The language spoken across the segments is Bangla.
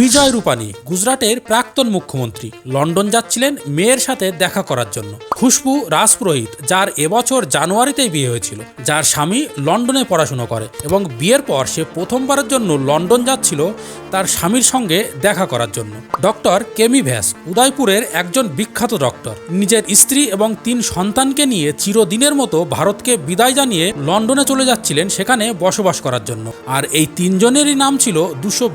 বিজয় রূপানী, গুজরাটের প্রাক্তন মুখ্যমন্ত্রী। লন্ডন যাচ্ছিলেন মেয়ের সাথে দেখা করার জন্য। খুশবু রাজপুরোহিত, যার এবছর জানুয়ারিতেই বিয়ে হয়েছিল। যার স্বামী লন্ডনে পড়াশুনো করে এবং বিয়ের পর সে প্রথমবারের জন্য লন্ডন যাচ্ছিল তার স্বামীর সঙ্গে দেখা করার জন্য। ডক্টর কেমি ভ্যাস, উদয়পুরের একজন বিখ্যাত ডক্টর। নিজের স্ত্রী এবং তিন সন্তানকে নিয়ে চিরদিনের মতো ভারতকে বিদায় জানিয়ে লন্ডনে চলে যাচ্ছিলেন সেখানে বসবাস করার জন্য। আর এই তিনজনেরই নাম ছিল দুশো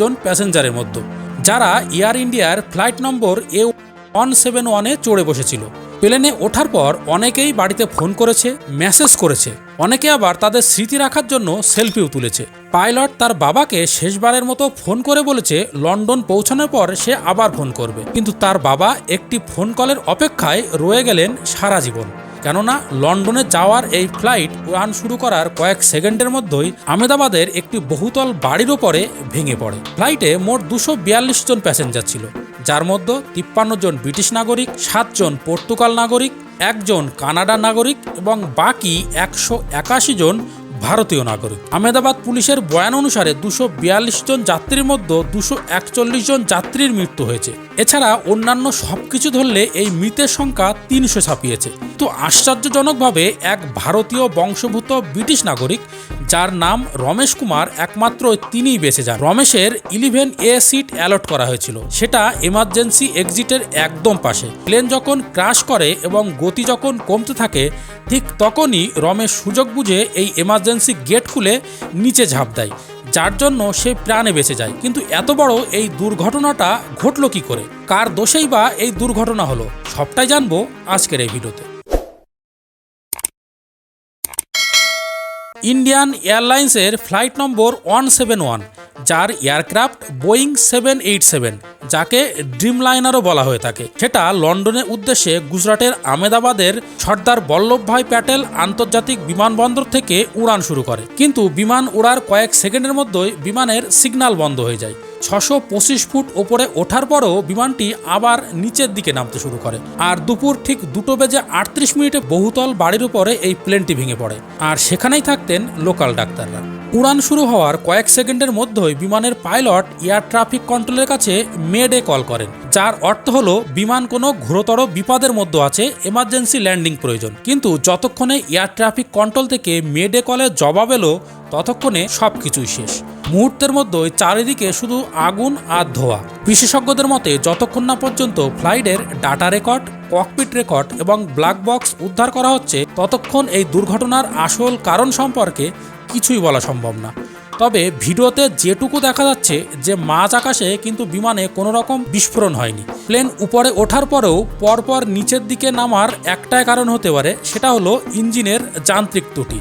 জন প্যাসেঞ্জারের মধ্যে। যারা এয়ার ইন্ডিয়ার flight number A one seven ওয়ানে চড়ে বসেছিল। প্লেনে ওঠার পর অনেকেই বাড়িতে ফোন করেছে, মেসেজ করেছে। অনেকে আবার তাদের স্মৃতি রাখার জন্য সেলফিও তুলেছে। পাইলট তার বাবাকে শেষবারের মতো ফোন করে বলেছে, লন্ডন পৌঁছানোর পর সে আবার ফোন করবে। কিন্তু তার বাবা একটি ফোন কলের অপেক্ষায় রয়ে গেলেন সারা জীবন। কেননা লন্ডনে যাওয়ার এই ফ্লাইট উড়ান শুরু করার কয়েক সেকেন্ডের মধ্যেই আহমেদাবাদের একটি বহুতল বাড়ির ওপরে ভেঙে পড়ে। ফ্লাইটে মোট দুশো জন প্যাসেঞ্জার ছিল, যার মধ্যে তিপ্পান্ন জন ব্রিটিশ নাগরিক সাতজন পর্তুগাল নাগরিক একজন কানাডা নাগরিক এবং বাকি একশো একাশি জন ভারতীয় নাগরিক। আহমেদাবাদ পুলিশের বয়ান অনুসারে দুশো জন যাত্রীর মধ্যে দুশো জন যাত্রীর মৃত্যু হয়েছে। এছাড়া অন্যান্য সব কিছু ধরলে এই মৃতের সংখ্যা তিনশো ছাপিয়েছে। তো আশ্চর্যজনকভাবে এক ভারতীয় বংশভূত ব্রিটিশ নাগরিক, যার নাম রমেশ কুমার একমাত্র তিনিই বেঁচে যান। রমেশের ইলেভেন এ সিট অ্যালট করা হয়েছিল। সেটা এমার্জেন্সি এক্সিটের একদম পাশে। প্লেন যখন ক্রাশ করে এবং গতি যখন কমতে থাকে, ঠিক তখনই রমেশ সুযোগ বুঝে এই এমার্জেন্সি গেট খুলে নিচে ঝাঁপ দেয়। যার জন্য সে প্রাণে বেঁচে যায়। কিন্তু এত বড় এই দুর্ঘটনাটা ঘটল কি করে? কার দোষেই বা এই দুর্ঘটনা হলো? সবটাই জানব আজকের এই ভিডিওতে। ইন্ডিয়ান এয়ারলাইন্সের flight number one seven one, যার aircraft Boeing seven eight seven. যাকে ড্রিমলাইনারও বলা হয়ে থাকে। সেটা লন্ডনের উদ্দেশ্যে গুজরাটের আমেদাবাদের সর্দার বল্লভভাই প্যাটেল আন্তর্জাতিক বিমানবন্দর থেকে উড়ান শুরু করে। কিন্তু বিমান উড়ার কয়েক সেকেন্ডের মধ্যেই বিমানের সিগন্যাল বন্ধ হয়ে যায়। ছশো পঁচিশ ফুট ওপরে ওঠার পরও বিমানটি আবার নিচের দিকে নামতে শুরু করে। আর দুপুর ঠিক দুটো বেজে আটত্রিশ মিনিটে বহুতল বাড়ির উপরে এই প্লেনটি ভেঙে পড়ে। আর সেখানেই থাকতেন লোকাল ডাক্তাররা। উড়ান শুরু হওয়ার কয়েক সেকেন্ডের মধ্যেই বিমানের পাইলট এয়ার ট্রাফিক কন্ট্রোলের কাছে মেডে কল করেন, যার অর্থ হলো বিমান কোনো ঘোরতর বিপদের মধ্যে আছে এমার্জেন্সি ল্যান্ডিং প্রয়োজন। কিন্তু যতক্ষণে এয়ার ট্রাফিক কন্ট্রোল থেকে মেডে কলের জবাব এলো, ততক্ষণে সব কিছুই শেষ। মুহূর্তের মধ্যে চারিদিকে শুধু আগুন আর ধোয়া। বিশেষজ্ঞদের মতে, যতক্ষণ না পর্যন্ত ফ্লাইটের ডাটা রেকর্ড, ককপিট রেকর্ড এবং ব্ল্যাক বক্স উদ্ধার করা হচ্ছে, ততক্ষণ এই দুর্ঘটনার আসল কারণ সম্পর্কে কিছুই বলা সম্ভব না। তবে ভিডিওতে যেটুকু দেখা যাচ্ছে যে মাঝ আকাশে কিন্তু বিমানে কোনো রকম বিস্ফোরণ হয়নি। প্লেন উপরে ওঠার পরেও পরপর নিচের দিকে নামার একটাই কারণ হতে পারে, সেটা হলো ইঞ্জিনের যান্ত্রিক ত্রুটি।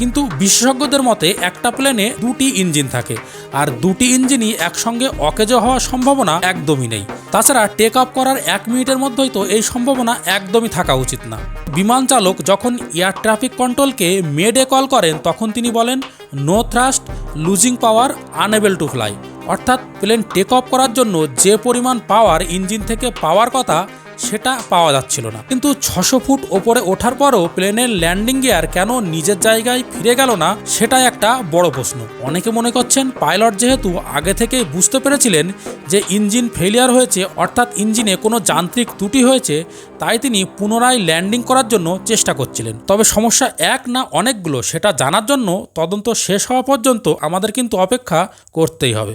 কিন্তু বিশেষজ্ঞদের মতে একটা প্লেনে দুটি ইঞ্জিন থাকে, আর দুটি ইঞ্জিনই একসঙ্গে অকেজো হওয়ার সম্ভাবনা একদমই নেই। তাছাড়া টেক আপ করার এক মিনিটের মধ্যেই তো এই সম্ভাবনা একদমই থাকা উচিত না। বিমান চালক যখন এয়ার ট্রাফিক কন্ট্রোলকে মেডে কল করেন, তখন তিনি বলেন, no thrust, losing power unable to fly. অর্থাৎ প্লেন টেক অফ করার জন্য যে পরিমাণ পাওয়ার ইঞ্জিন থেকে পাওয়ার কথা সেটা পাওয়া যাচ্ছিল না। কিন্তু ছশো ফুট ওপরে ওঠার পরও প্লেনের ল্যান্ডিং গিয়ার কেন নিজের জায়গায় ফিরে গেল না, সেটাই একটা বড় প্রশ্ন। অনেকে মনে করছেন পাইলট যেহেতু আগে থেকেই বুঝতে পেরেছিলেন যে ইঞ্জিন ফেলিয়ার হয়েছে, অর্থাৎ ইঞ্জিনে কোনো যান্ত্রিক ত্রুটি হয়েছে, তাই তিনি পুনরায় ল্যান্ডিং করার জন্য চেষ্টা করছিলেন। তবে সমস্যা এক না অনেকগুলো, সেটা জানার জন্য তদন্ত শেষ হওয়া পর্যন্ত আমাদের কিন্তু অপেক্ষা করতেই হবে।